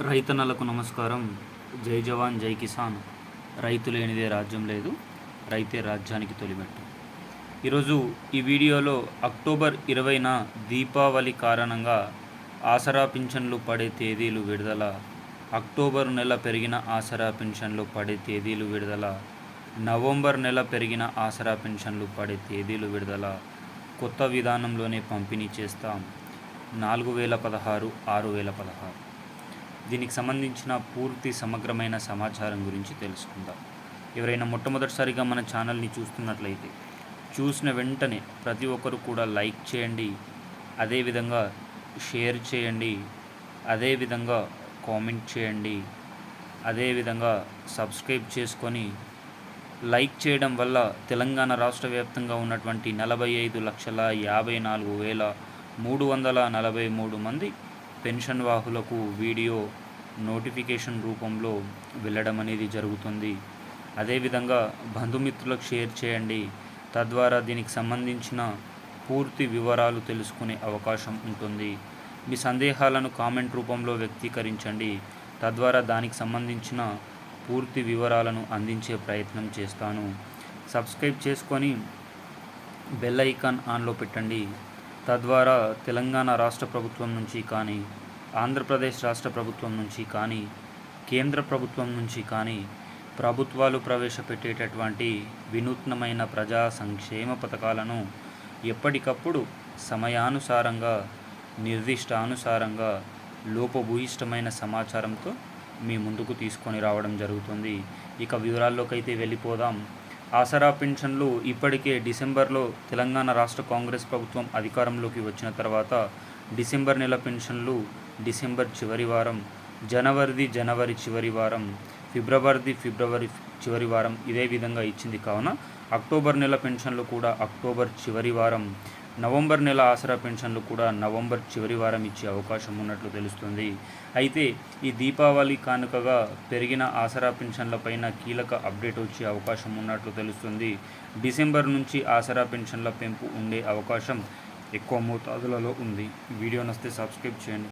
రైతన్నలకు నమస్కారం. జై జవాన్ జై కిసాన్. రైతు లేనిదే రాజ్యం లేదు. రైతే రాజ్యానికి తొలిమెట్టు. ఈరోజు ఈ వీడియోలో అక్టోబర్ ఇరవైన దీపావళి కారణంగా ఆసరా పింఛన్లు పడే తేదీలు విడుదల అక్టోబర్ నెల పెరిగిన ఆసరా పింఛన్లు పడే తేదీలు విడుదల నవంబర్ నెల పెరిగిన ఆసరా పింఛన్లు పడే తేదీలు విడుదల కొత్త విధానంలోనే పంపిణీ చేస్తాం. నాలుగు వేల పదహారు ఆరు వేల పదహారు. దీనికి సంబంధించిన పూర్తి సమగ్రమైన సమాచారం గురించి తెలుసుకుందాం. ఎవరైనా మొట్టమొదటిసారిగా మన ఛానల్ని చూస్తున్నట్లయితే చూసిన వెంటనే ప్రతి ఒక్కరు కూడా లైక్ చేయండి అదేవిధంగా షేర్ చేయండి అదేవిధంగా కామెంట్ చేయండి అదేవిధంగా సబ్స్క్రైబ్ చేసుకొని లైక్ చేయడం వల్ల తెలంగాణ రాష్ట్ర వ్యాప్తంగా ఉన్నటువంటి నలభై ఐదు లక్షల యాభై నాలుగు వేల మూడు వందల నలభై మూడు మంది పెన్షన్ వాహులకు వీడియో నోటిఫికేషన్ రూపంలో వెళ్ళడం అనేది జరుగుతుంది. అదేవిధంగా బంధుమిత్రులకు షేర్ చేయండి. తద్వారా దీనికి సంబంధించిన పూర్తి వివరాలు తెలుసుకునే అవకాశం ఉంటుంది. మీ సందేహాలను కామెంట్ రూపంలో వ్యక్తీకరించండి. తద్వారా దానికి సంబంధించిన పూర్తి వివరాలను అందించే ప్రయత్నం చేస్తాను. సబ్స్క్రైబ్ చేసుకొని బెల్ ఐకాన్ ఆన్లో పెట్టండి. తద్వారా తెలంగాణ రాష్ట్ర ప్రభుత్వం నుంచి కానీ ఆంధ్రప్రదేశ్ రాష్ట్ర ప్రభుత్వం నుంచి కానీ కేంద్ర ప్రభుత్వం నుంచి కానీ ప్రభుత్వాలు ప్రవేశపెట్టేటటువంటి వినూత్నమైన ప్రజా సంక్షేమ పథకాలను ఎప్పటికప్పుడు సమయానుసారంగా నిర్దిష్టానుసారంగా లోపభూయిష్టమైన సమాచారంతో మీ ముందుకు తీసుకొని రావడం జరుగుతుంది. ఇక వివరాల్లోకి అయితే వెళ్ళిపోదాం. ఆసరా పెన్షన్లు ఇప్పటికే డిసెంబర్లో తెలంగాణ రాష్ట్ర కాంగ్రెస్ ప్రభుత్వం అధికారంలోకి వచ్చిన తర్వాత డిసెంబర్ నెల పెన్షన్లు డిసెంబర్ చివరి వారం జనవరిది జనవరి చివరి వారం ఫిబ్రవరిది ఫిబ్రవరి చివరి వారం ఇదే విధంగా ఇచ్చింది. కావున అక్టోబర్ నెల పెన్షన్లు కూడా అక్టోబర్ చివరి వారం నవంబర్ నెల ఆసరా పెన్షన్లు కూడా నవంబర్ చివరి వారం ఇచ్చే అవకాశం ఉన్నట్లు తెలుస్తుంది. అయితే ఈ దీపావళి కానుకగా పెరిగిన ఆసరా పెన్షన్లపైన కీలక అప్డేట్ వచ్చే అవకాశం ఉన్నట్లు తెలుస్తుంది. డిసెంబర్ నుంచి ఆసరా పెన్షన్ల పెంపు ఉండే అవకాశం ఎక్కువ మోతాదులలో ఉంది. వీడియో నస్తే సబ్స్క్రైబ్ చేయండి.